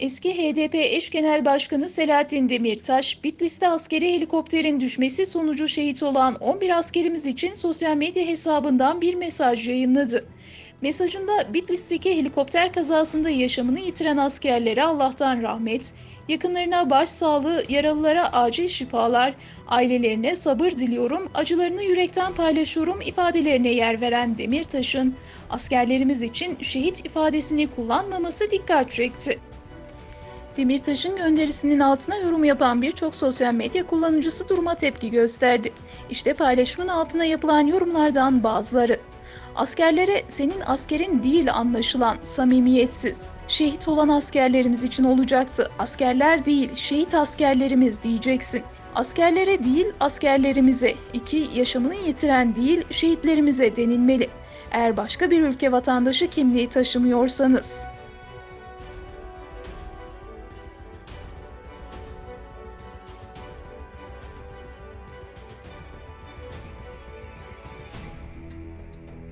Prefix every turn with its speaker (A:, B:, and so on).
A: Eski HDP eş genel başkanı Selahattin Demirtaş, Bitlis'te askeri helikopterin düşmesi sonucu şehit olan 11 askerimiz için sosyal medya hesabından bir mesaj yayınladı. Mesajında Bitlis'teki helikopter kazasında yaşamını yitiren askerlere Allah'tan rahmet, yakınlarına başsağlığı, yaralılara acil şifalar, ailelerine sabır diliyorum, acılarını yürekten paylaşıyorum ifadelerine yer veren Demirtaş'ın askerlerimiz için şehit ifadesini kullanmaması dikkat çekti. Demirtaş'ın gönderisinin altına yorum yapan birçok sosyal medya kullanıcısı duruma tepki gösterdi. İşte paylaşımın altına yapılan yorumlardan bazıları. Askerlere senin askerin değil anlaşılan samimiyetsiz. Şehit olan askerlerimiz için olacaktı. Askerler değil, şehit askerlerimiz diyeceksin. Askerlere değil, askerlerimize, iki yaşamını yitiren değil, şehitlerimize denilmeli. Eğer başka bir ülke vatandaşı kimliği taşımıyorsanız.